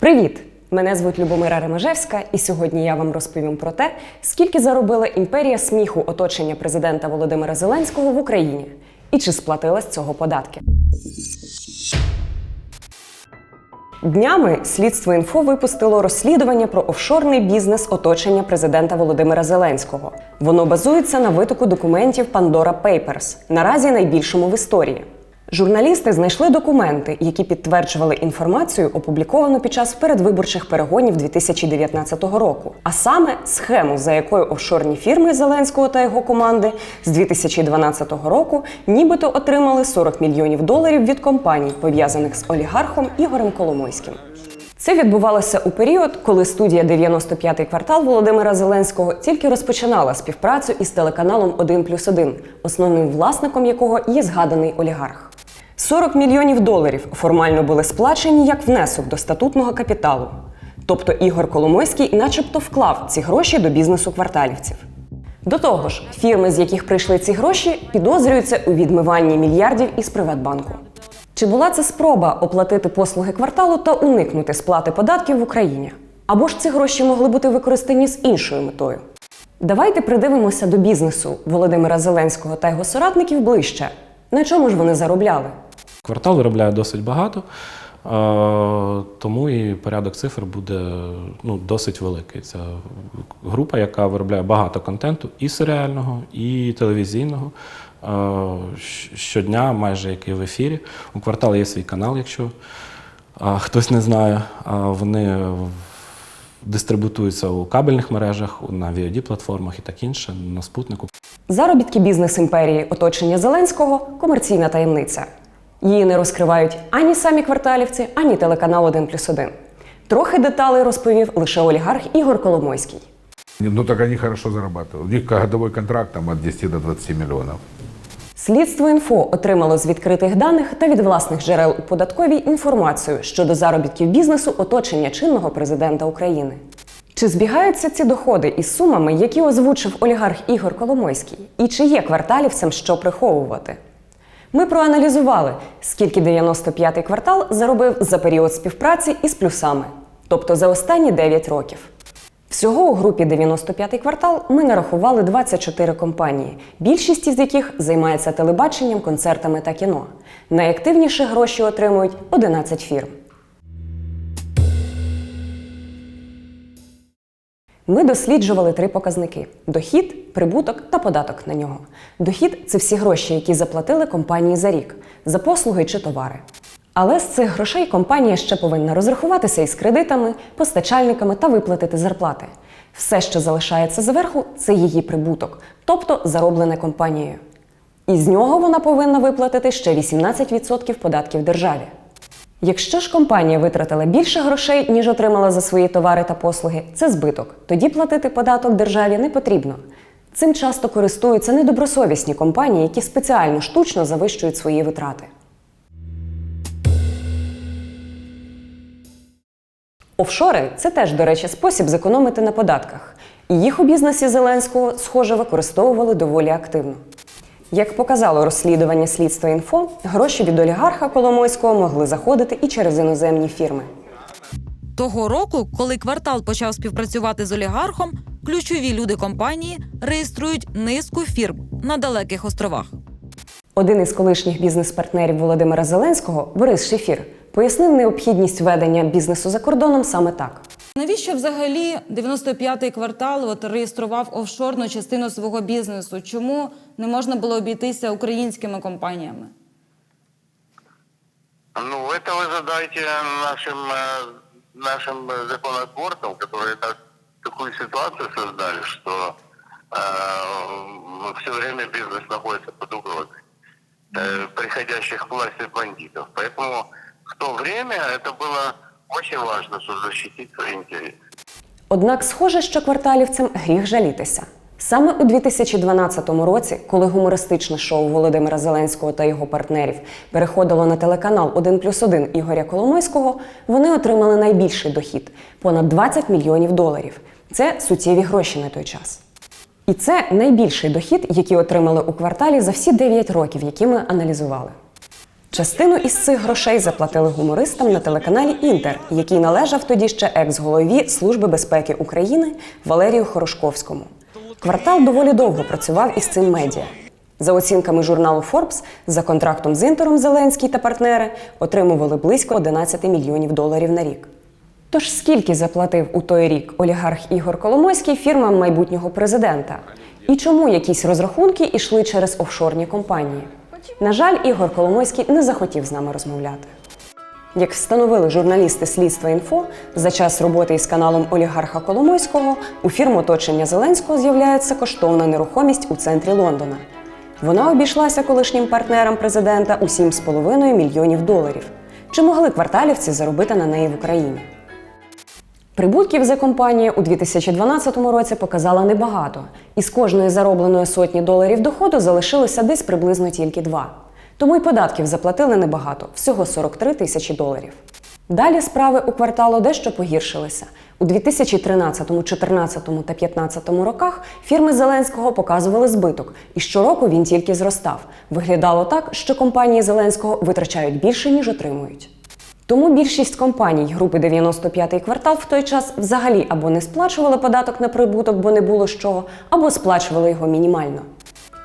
Привіт! Мене звуть Любомира Ремежевська, і сьогодні я вам розповім про те, скільки заробила імперія сміху оточення президента Володимира Зеленського в Україні і чи сплатила з цього податки. Днями слідство інфо випустило розслідування про офшорний бізнес оточення президента Володимира Зеленського. Воно базується на витоку документів Pandora Papers, наразі найбільшому в історії. Журналісти знайшли документи, які підтверджували інформацію, опубліковану під час передвиборчих перегонів 2019 року, а саме схему, за якою офшорні фірми Зеленського та його команди з 2012 року нібито отримали 40 мільйонів доларів від компаній, пов'язаних з олігархом Ігорем Коломойським. Це відбувалося у період, коли студія «95-й квартал Володимира Зеленського тільки розпочинала співпрацю із телеканалом «1 плюс 1», основним власником якого є згаданий олігарх. 40 мільйонів доларів формально були сплачені як внесок до статутного капіталу. Тобто Ігор Коломойський начебто вклав ці гроші до бізнесу кварталівців. До того ж, фірми, з яких прийшли ці гроші, підозрюються у відмиванні мільярдів із Приватбанку. Чи була це спроба оплатити послуги кварталу та уникнути сплати податків в Україні? Або ж ці гроші могли бути використані з іншою метою? Давайте придивимося до бізнесу Володимира Зеленського та його соратників ближче. На чому ж вони заробляли? Квартал виробляє досить багато, тому і порядок цифр буде ну, досить великий. Це група, яка виробляє багато контенту і серіального, і телевізійного. Щодня, майже який в ефірі. У кварталу є свій канал, якщо хтось не знає. Вони дистрибутуються у кабельних мережах, на VOD-платформах і так інше, на спутнику. Заробітки бізнес імперії оточення Зеленського комерційна таємниця. Її не розкривають ані самі кварталівці, ані телеканал 1 плюс 1. Трохи деталей розповів лише олігарх Ігор Коломойський. Ну так они хорошо зарабатывают. У них годовой контракт там от 10 до 20 миллионов. Слідство інфо отримало з відкритих даних та від власних джерел у податковій інформацію щодо заробітків бізнесу оточення чинного президента України. Чи збігаються ці доходи із сумами, які озвучив олігарх Ігор Коломойський? І чи є кварталівцям що приховувати? Ми проаналізували, скільки 95-й квартал заробив за період співпраці із плюсами, тобто за останні 9 років. Всього у групі 95-й квартал ми нарахували 24 компанії, більшість із яких займається телебаченням, концертами та кіно. Найактивніше гроші отримують 11 фірм. Ми досліджували три показники: дохід, прибуток та податок на нього. Дохід це всі гроші, які заплатили компанії за рік, за послуги чи товари. Але з цих грошей компанія ще повинна розрахуватися із кредитами, постачальниками та виплатити зарплати. Все, що залишається зверху, це її прибуток, тобто зароблене компанією. І з нього вона повинна виплатити ще 18% податків державі. Якщо ж компанія витратила більше грошей, ніж отримала за свої товари та послуги, це збиток. Тоді платити податок державі не потрібно. Цим часто користуються недобросовісні компанії, які спеціально штучно завищують свої витрати. Офшори це теж, до речі, спосіб зекономити на податках. І їх у бізнесі Зеленського, схоже, використовували доволі активно. Як показало розслідування слідства інфо, гроші від олігарха Коломойського могли заходити і через іноземні фірми. Того року, коли квартал почав співпрацювати з олігархом, ключові люди компанії реєструють низку фірм на далеких островах. Один із колишніх бізнес-партнерів Володимира Зеленського, Борис Шефір, пояснив необхідність ведення бізнесу за кордоном саме так. Навіщо взагалі 95-й квартал от реєстрував офшорну частину свого бізнесу? Чому не можна було обійтися українськими компаніями? Ну, это вы задайте нашим, э, нашим э, законотворцам, которые так, такую ситуацию создали, что э, все время бизнес находится под угрозой э, приходящих к власти бандитов. Поэтому в то время это было очень важно, чтобы защитить свои интересы. Однак схоже, що кварталівцям гріх жалітися. Саме у 2012 році, коли гумористичне шоу Володимира Зеленського та його партнерів переходило на телеканал 1 плюс 1 Ігоря Коломойського, вони отримали найбільший дохід понад 20 мільйонів доларів. Це суттєві гроші на той час. І це найбільший дохід, який отримали у кварталі за всі 9 років, які ми аналізували. Частину із цих грошей заплатили гумористам на телеканалі Інтер, який належав тоді ще екс-голові Служби безпеки України Валерію Хорошковському. Квартал доволі довго працював із цим медіа. За оцінками журналу Forbes, за контрактом з Інтером Зеленський та партнери отримували близько 11 мільйонів доларів на рік. Тож скільки заплатив у той рік олігарх Ігор Коломойський фірмам майбутнього президента? І чому якісь розрахунки йшли через офшорні компанії? На жаль, Ігор Коломойський не захотів з нами розмовляти. Як встановили журналісти слідства інфо, за час роботи із каналом олігарха Коломойського у фірм оточення Зеленського з'являється коштовна нерухомість у центрі Лондона. Вона обійшлася колишнім партнерам президента у 7,5 мільйонів доларів. Чи могли кварталівці заробити на неї в Україні? Прибутків за компанія у 2012 році показала небагато, і з кожної заробленої сотні доларів доходу залишилося десь приблизно тільки два. Тому й податків заплатили небагато всього 43 тисячі доларів. Далі справи у кварталу дещо погіршилися. У 2013, 2014 та 2015 роках фірми Зеленського показували збиток, і щороку він тільки зростав. Виглядало так, що компанії Зеленського витрачають більше, ніж отримують. Тому більшість компаній групи 95-й квартал в той час взагалі або не сплачували податок на прибуток, бо не було з чого, або сплачували його мінімально.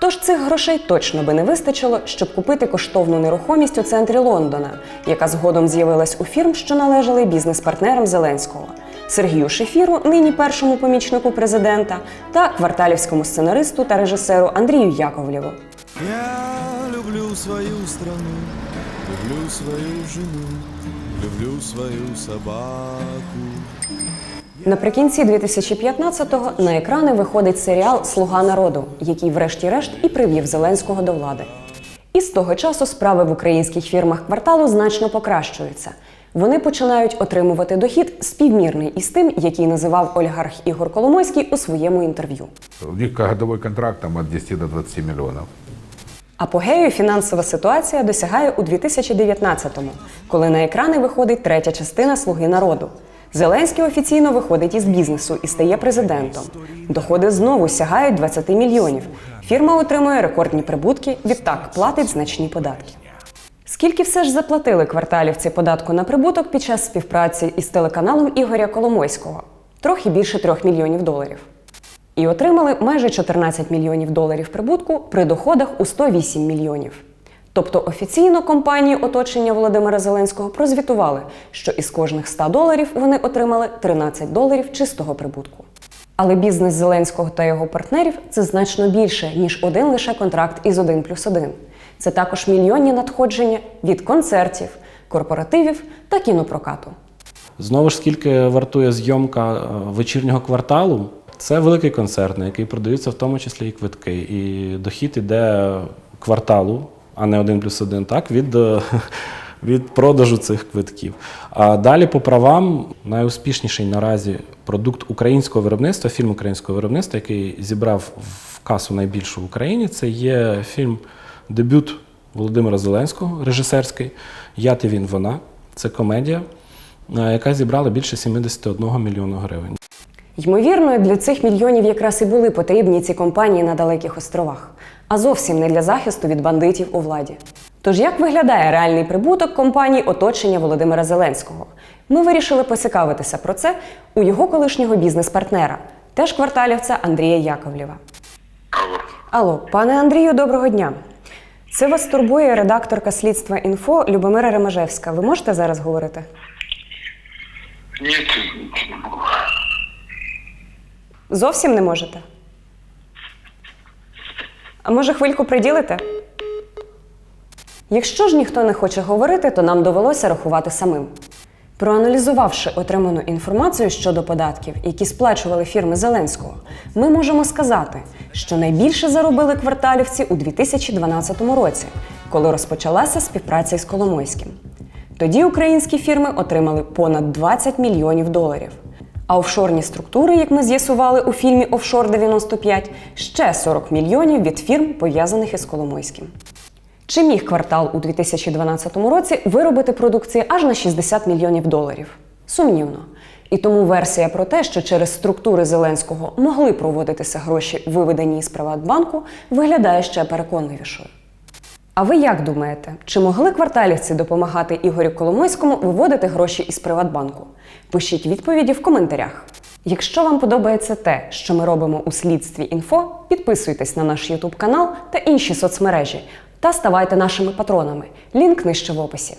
Тож цих грошей точно би не вистачило, щоб купити коштовну нерухомість у центрі Лондона, яка згодом з'явилась у фірм, що належали бізнес-партнерам Зеленського Сергію Шефіру, нині першому помічнику президента, та кварталівському сценаристу та режисеру Андрію Яковлєву. Я люблю свою страну, люблю свою жену, люблю свою собаку. Наприкінці 2015-го на екрани виходить серіал Слуга народу, який, врешті-решт, і привів Зеленського до влади. І з того часу справи в українських фірмах кварталу значно покращуються. Вони починають отримувати дохід співмірний із тим, який називав олігарх Ігор Коломойський у своєму інтерв'ю. У них годовой контракт там от 10 до 20 миллионов. Апогею фінансова ситуація досягає у 2019-му, коли на екрани виходить третя частина Слуги народу. Зеленський офіційно виходить із бізнесу і стає президентом. Доходи знову сягають 20 мільйонів. Фірма отримує рекордні прибутки, відтак платить значні податки. Скільки все ж заплатили кварталівці податку на прибуток під час співпраці із телеканалом Ігоря Коломойського? Трохи більше 3 мільйонів доларів. І отримали майже 14 мільйонів доларів прибутку при доходах у 108 мільйонів. Тобто офіційно компанії оточення Володимира Зеленського прозвітували, що із кожних 100 доларів вони отримали 13 доларів чистого прибутку. Але бізнес Зеленського та його партнерів це значно більше, ніж один лише контракт із 1 плюс 1. Це також мільйонні надходження від концертів, корпоративів та кінопрокату. Знову ж скільки вартує зйомка е, вечірнього кварталу, це великий концерт, на який продаються в тому числі і квитки. І дохід іде кварталу, а не один плюс один, так, від, е, від продажу цих квитків. А далі по правам найуспішніший наразі продукт українського виробництва, фільм українського виробництва, який зібрав в касу найбільшу в Україні, це є фільм дебют Володимира Зеленського, режисерський Я ти він вона. Це комедія, е, яка зібрала більше 71 мільйона гривень. Ймовірно, для цих мільйонів якраз і були потрібні ці компанії на далеких островах, а зовсім не для захисту від бандитів у владі. Тож як виглядає реальний прибуток компаній оточення Володимира Зеленського? Ми вирішили поцікавитися про це у його колишнього бізнес-партнера, теж кварталівця Андрія Яковлєва. Алло. Алло, пане Андрію, доброго дня. Це вас турбує редакторка слідства інфо Любомира Ремажевська. Ви можете зараз говорити? Могу. Зовсім не можете? А може хвильку приділите? Якщо ж ніхто не хоче говорити, то нам довелося рахувати самим. Проаналізувавши отриману інформацію щодо податків, які сплачували фірми Зеленського, ми можемо сказати, що найбільше заробили кварталівці у 2012 році, коли розпочалася співпраця із Коломойським. Тоді українські фірми отримали понад 20 мільйонів доларів. А офшорні структури, як ми з'ясували у фільмі Офшор 95, ще 40 мільйонів від фірм, пов'язаних із Коломойським. Чи міг квартал у 2012 році виробити продукції аж на 60 мільйонів доларів? Сумнівно. І тому версія про те, що через структури Зеленського могли проводитися гроші, виведені із Приватбанку, виглядає ще переконливішою. А ви як думаєте, чи могли кварталівці допомагати Ігорю Коломойському виводити гроші із Приватбанку? Пишіть відповіді в коментарях. Якщо вам подобається те, що ми робимо у слідстві інфо, підписуйтесь на наш YouTube канал та інші соцмережі та ставайте нашими патронами. Лінк нижче в описі.